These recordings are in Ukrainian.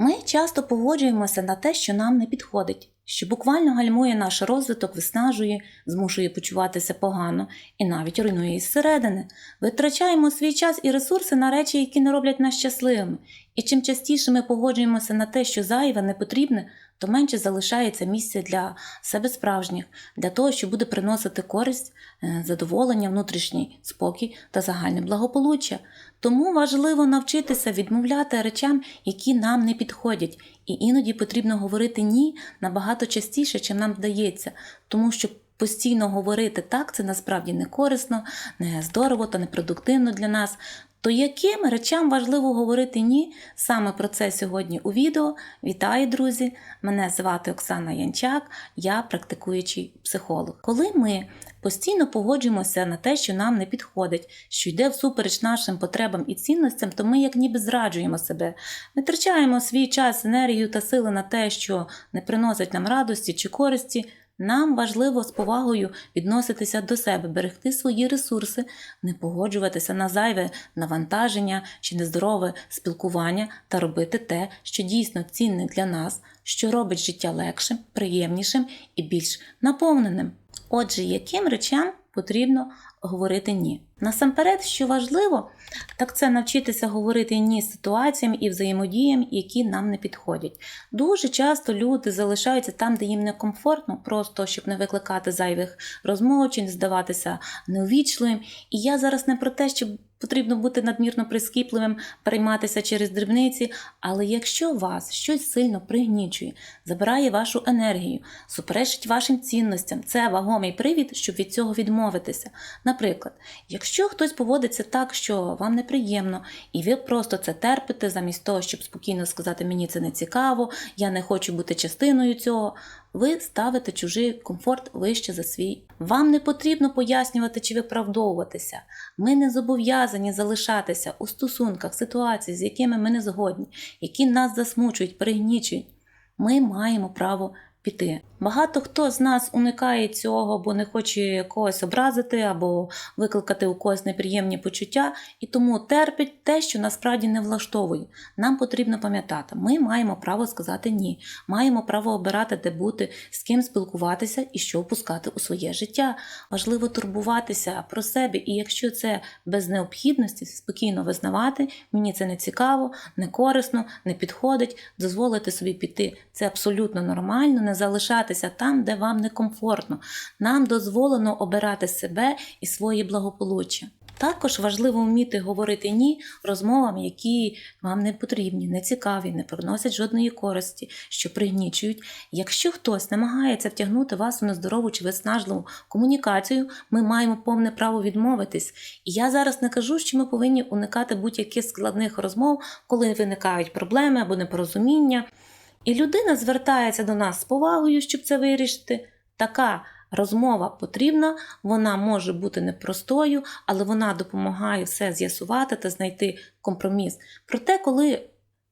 Ми часто погоджуємося на те, що нам не підходить, що буквально гальмує наш розвиток, виснажує, змушує почуватися погано і навіть руйнує із середини. Витрачаємо свій час і ресурси на речі, які не роблять нас щасливими. І чим частіше ми погоджуємося на те, що зайве, не потрібне, то менше залишається місця для себе справжніх, для того, що буде приносити користь, е, задоволення, внутрішній спокій та загальне благополуччя. Тому важливо навчитися відмовляти речам, які нам не підходять, і іноді потрібно говорити ні набагато частіше, чим нам вдається, тому що постійно говорити так, це насправді не корисно, не здорово та непродуктивно для нас. То яким речам важливо говорити ні? Саме про це сьогодні у відео. Вітаю, друзі! Мене звати Оксана Янчак, я практикуючий психолог. Коли ми постійно погоджуємося на те, що нам не підходить, що йде всупереч нашим потребам і цінностям, то ми як ніби зраджуємо себе. Ми втрачаємо свій час, енергію та сили на те, що не приносить нам радості чи користі. Нам важливо з повагою відноситися до себе, берегти свої ресурси, не погоджуватися на зайве навантаження чи нездорове спілкування та робити те, що дійсно цінне для нас, що робить життя легшим, приємнішим і більш наповненим. Отже, яким речам потрібно говорити ні? Насамперед, що важливо, так це навчитися говорити ні ситуаціям і взаємодіям, які нам не підходять. Дуже часто люди залишаються там, де їм некомфортно, просто щоб не викликати зайвих розмов чи не здаватися неувічливим. І я зараз не про те, щоб потрібно бути надмірно прискіпливим, перейматися через дрібниці. Але якщо вас щось сильно пригнічує, забирає вашу енергію, суперечить вашим цінностям, це вагомий привід, щоб від цього відмовитися. Наприклад, якщо хтось поводиться так, що вам неприємно, і ви просто це терпите, замість того, щоб спокійно сказати, мені це не цікаво, я не хочу бути частиною цього. Ви ставите чужий комфорт вище за свій. Вам не потрібно пояснювати чи виправдовуватися. Ми не зобов'язані залишатися у стосунках, ситуацій, з якими ми не згодні, які нас засмучують, пригнічують. Ми маємо право піти. Багато хто з нас уникає цього, бо не хоче когось образити або викликати у когось неприємні почуття, і тому терпить те, що насправді не влаштовує. Нам потрібно пам'ятати, ми маємо право сказати ні, маємо право обирати, де бути, з ким спілкуватися і що впускати у своє життя. Важливо турбуватися про себе, і якщо це без необхідності, спокійно визнавати, мені це не цікаво, не корисно, не підходить, дозволити собі піти. Це абсолютно нормально, не залишатися там, де вам некомфортно. Нам дозволено обирати себе і своє благополуччя. Також важливо вміти говорити ні розмовам, які вам не потрібні, не цікаві, не приносять жодної користі, що пригнічують. Якщо хтось намагається втягнути вас у нездорову чи виснажливу комунікацію, ми маємо повне право відмовитись. І я зараз не кажу, що ми повинні уникати будь-яких складних розмов, коли виникають проблеми або непорозуміння. І людина звертається до нас з повагою, щоб це вирішити. Така розмова потрібна, вона може бути непростою, але вона допомагає все з'ясувати та знайти компроміс. Проте, коли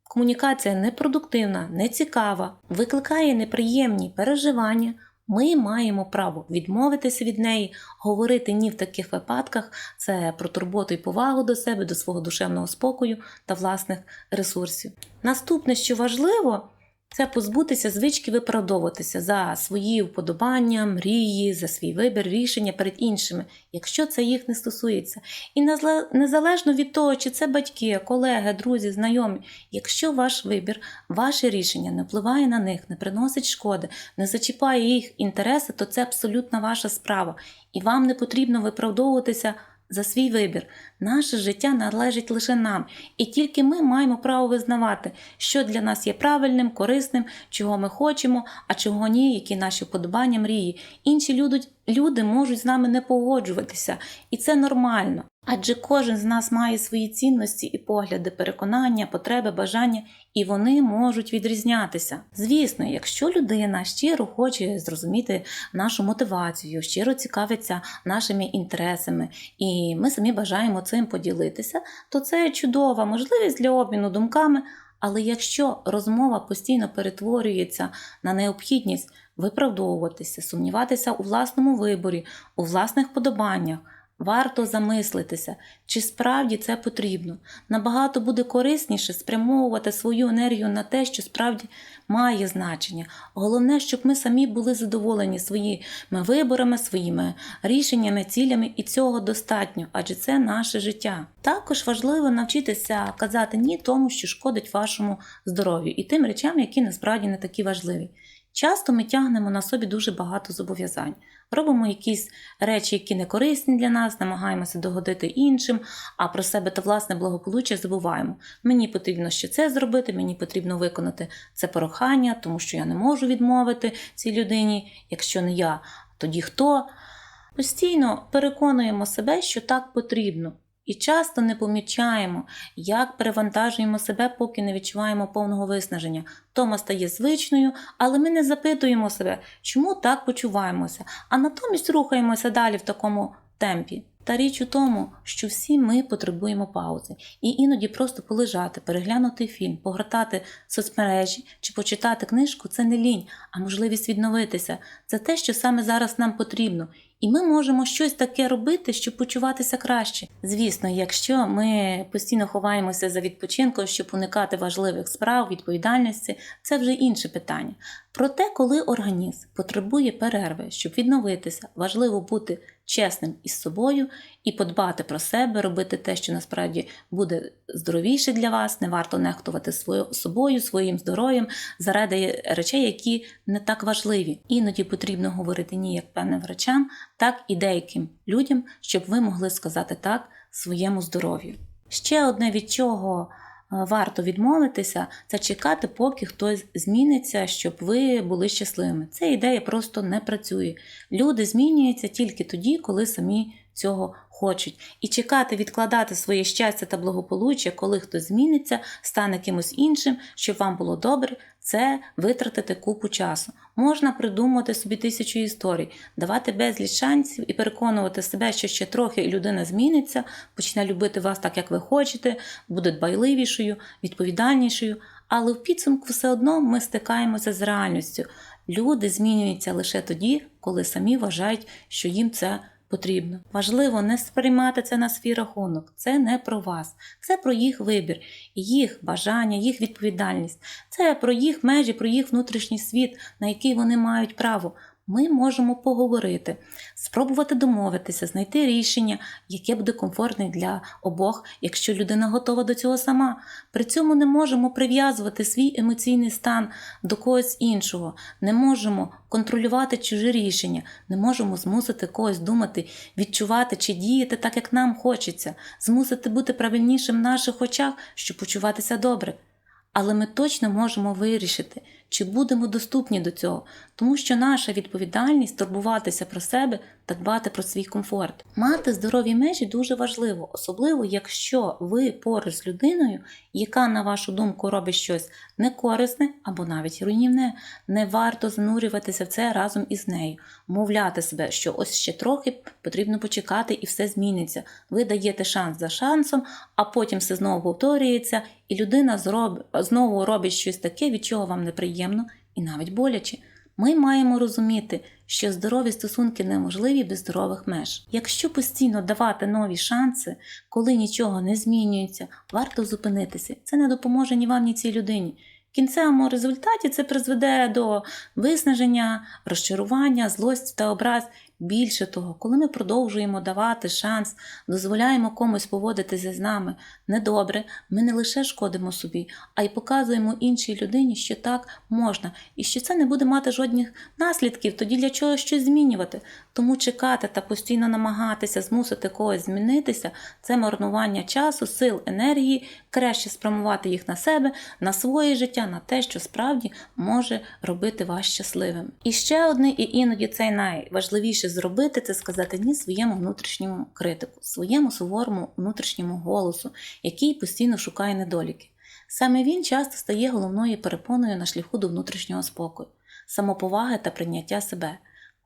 комунікація непродуктивна, нецікава, викликає неприємні переживання, ми маємо право відмовитися від неї, говорити ні в таких випадках це про турботу і повагу до себе, до свого душевного спокою та власних ресурсів. Наступне, що важливо, це позбутися звички виправдовуватися за свої вподобання, мрії, за свій вибір, рішення перед іншими, якщо це їх не стосується. І незале- незалежно від того, чи це батьки, колеги, друзі, знайомі, якщо ваш вибір, ваше рішення не впливає на них, не приносить шкоди, не зачіпає їх інтереси, то це абсолютно ваша справа. І вам не потрібно виправдовуватися. За свій вибір наше життя належить лише нам, і тільки ми маємо право визнавати, що для нас є правильним, корисним, чого ми хочемо, а чого ні, які наші вподобання, мрії. Інші люди, люди можуть з нами не погоджуватися, і це нормально. Адже кожен з нас має свої цінності і погляди, переконання, потреби, бажання, і вони можуть відрізнятися. Звісно, якщо людина щиро хоче зрозуміти нашу мотивацію, щиро цікавиться нашими інтересами, і ми самі бажаємо цим поділитися, то це чудова можливість для обміну думками. Але якщо розмова постійно перетворюється на необхідність виправдовуватися, сумніватися у власному виборі, у власних подобаннях, Варто замислитися, чи справді це потрібно. Набагато буде корисніше спрямовувати свою енергію на те, що справді має значення. Головне, щоб ми самі були задоволені своїми виборами, своїми рішеннями, цілями, і цього достатньо, адже це наше життя. Також важливо навчитися казати ні тому, що шкодить вашому здоров'ю, і тим речам, які насправді не такі важливі. Часто ми тягнемо на собі дуже багато зобов'язань, робимо якісь речі, які не корисні для нас, намагаємося догодити іншим, а про себе та власне благополуччя забуваємо. Мені потрібно ще це зробити, мені потрібно виконати це прохання, тому що я не можу відмовити цій людині. Якщо не я, тоді хто? Постійно переконуємо себе, що так потрібно. І часто не помічаємо, як перевантажуємо себе, поки не відчуваємо повного виснаження. Тома стає звичною, але ми не запитуємо себе, чому так почуваємося, а натомість рухаємося далі в такому темпі. Та річ у тому, що всі ми потребуємо паузи, і іноді просто полежати, переглянути фільм, погортати соцмережі чи почитати книжку це не лінь, а можливість відновитися. Це те, що саме зараз нам потрібно. І ми можемо щось таке робити, щоб почуватися краще. Звісно, якщо ми постійно ховаємося за відпочинком, щоб уникати важливих справ, відповідальності, це вже інше питання. Проте, коли організм потребує перерви, щоб відновитися, важливо бути чесним із собою і подбати про себе, робити те, що насправді буде здоровіше для вас. Не варто нехтувати свою собою, своїм здоров'ям заради речей, які не так важливі. Іноді потрібно говорити ні як певним врачам, так і деяким людям, щоб ви могли сказати так своєму здоров'ю. Ще одне від чого варто відмовитися, це чекати, поки хтось зміниться, щоб ви були щасливими. Ця ідея просто не працює. Люди змінюються тільки тоді, коли самі цього хочуть. І чекати, відкладати своє щастя та благополуччя, коли хтось зміниться, стане кимось іншим, щоб вам було добре, це витратити купу часу. Можна придумати собі тисячу історій, давати безліч шансів і переконувати себе, що ще трохи людина зміниться, почне любити вас так, як ви хочете, буде дбайливішою, відповідальнішою. Але в підсумку все одно ми стикаємося з реальністю. Люди змінюються лише тоді, коли самі вважають, що їм це потрібно. Важливо не сприймати це на свій рахунок. Це не про вас, це про їх вибір, їх бажання, їх відповідальність. Це про їх межі, про їх внутрішній світ, на який вони мають право. Ми можемо поговорити, спробувати домовитися, знайти рішення, яке буде комфортне для обох, якщо людина готова до цього сама. При цьому не можемо прив'язувати свій емоційний стан до когось іншого, не можемо контролювати чужі рішення, не можемо змусити когось думати, відчувати чи діяти так, як нам хочеться, змусити бути правильнішим в наших очах, щоб почуватися добре. Але ми точно можемо вирішити, чи будемо доступні до цього, тому що наша відповідальність турбуватися про себе та дбати про свій комфорт. Мати здорові межі дуже важливо, особливо якщо ви поруч з людиною, яка, на вашу думку, робить щось некорисне або навіть руйнівне, не варто занурюватися в це разом із нею, мовляти себе, що ось ще трохи потрібно почекати і все зміниться. Ви даєте шанс за шансом, а потім все знову повторюється, і людина зроб... знову робить щось таке, від чого вам неприємно і навіть боляче. Ми маємо розуміти, що здорові стосунки неможливі без здорових меж. Якщо постійно давати нові шанси, коли нічого не змінюється, варто зупинитися. Це не допоможе ні вам, ні цій людині. В кінцевому результаті це призведе до виснаження, розчарування, злості та образ. Більше того, коли ми продовжуємо давати шанс, дозволяємо комусь поводитися з нами недобре, ми не лише шкодимо собі, а й показуємо іншій людині, що так можна, і що це не буде мати жодних наслідків, тоді для чого щось змінювати. Тому чекати та постійно намагатися змусити когось змінитися це марнування часу, сил, енергії, краще спрямувати їх на себе, на своє життя, на те, що справді може робити вас щасливим. І ще одне, і іноді цей найважливіше зробити це сказати ні своєму внутрішньому критику, своєму суворому внутрішньому голосу, який постійно шукає недоліки. Саме він часто стає головною перепоною на шляху до внутрішнього спокою, самоповаги та прийняття себе.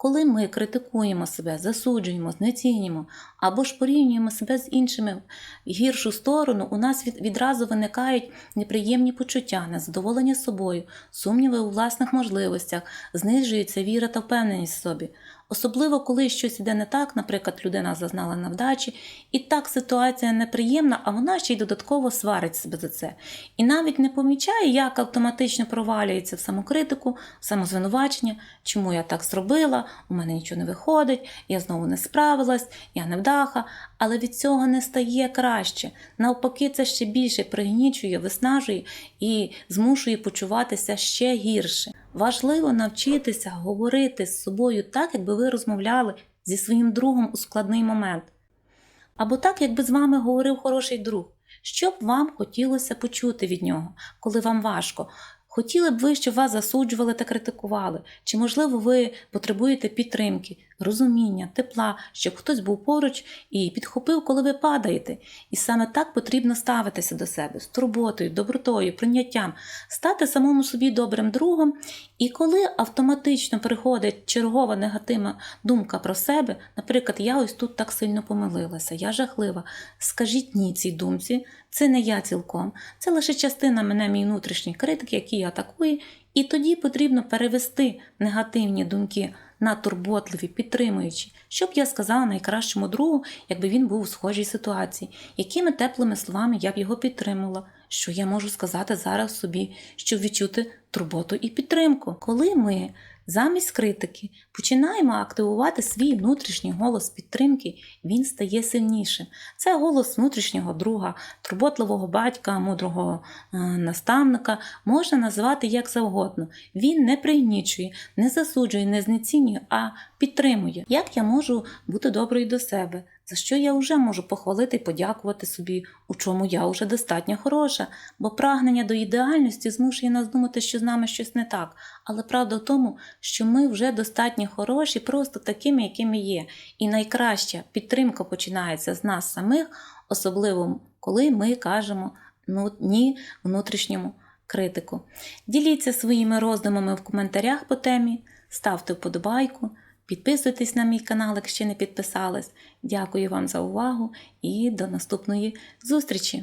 Коли ми критикуємо себе, засуджуємо, знецінюємо або ж порівнюємо себе з іншими в гіршу сторону, у нас відразу виникають неприємні почуття, незадоволення собою, сумніви у власних можливостях, знижується віра та впевненість в собі. Особливо, коли щось іде не так, наприклад, людина зазнала невдачі, і так ситуація неприємна, а вона ще й додатково сварить себе за це. І навіть не помічає, як автоматично провалюється в самокритику, в самозвинувачення, чому я так зробила, у мене нічого не виходить, я знову не справилась, я невдаха, але від цього не стає краще. Навпаки, це ще більше пригнічує, виснажує і змушує почуватися ще гірше. Важливо навчитися говорити з собою так, якби ви розмовляли зі своїм другом у складний момент. Або так, якби з вами говорив хороший друг. Що б вам хотілося почути від нього, коли вам важко? Хотіли б ви, щоб вас засуджували та критикували? Чи, можливо, ви потребуєте підтримки, розуміння, тепла, щоб хтось був поруч і підхопив, коли ви падаєте? І саме так потрібно ставитися до себе з турботою, добротою, прийняттям, стати самому собі добрим другом. І коли автоматично приходить чергова негативна думка про себе, наприклад, я ось тут так сильно помилилася, я жахлива. Скажіть ні цій думці, це не я цілком, це лише частина мене, мій внутрішній критик, який атакує, і тоді потрібно перевести негативні думки на турботливі, підтримуючі, що б я сказала найкращому другу, якби він був у схожій ситуації, якими теплими словами я б його підтримала, що я можу сказати зараз собі, щоб відчути турботу і підтримку. Коли ми замість критики починаємо активувати свій внутрішній голос підтримки, він стає сильнішим. Це голос внутрішнього друга, турботливого батька, мудрого е, наставника, можна назвати як завгодно. Він не пригнічує, не засуджує, не знецінює, а підтримує. Як я можу бути доброю до себе? За що я вже можу похвалити і подякувати собі, у чому я вже достатньо хороша, бо прагнення до ідеальності змушує нас думати, що з нами щось не так. Але правда в тому, що ми вже достатньо хороші, просто такими, якими є. І найкраща підтримка починається з нас самих, особливо коли ми кажемо ну, ні внутрішньому критику. Діліться своїми роздумами в коментарях по темі, ставте вподобайку. Підписуйтесь на мій канал, якщо не підписались. Дякую вам за увагу і до наступної зустрічі!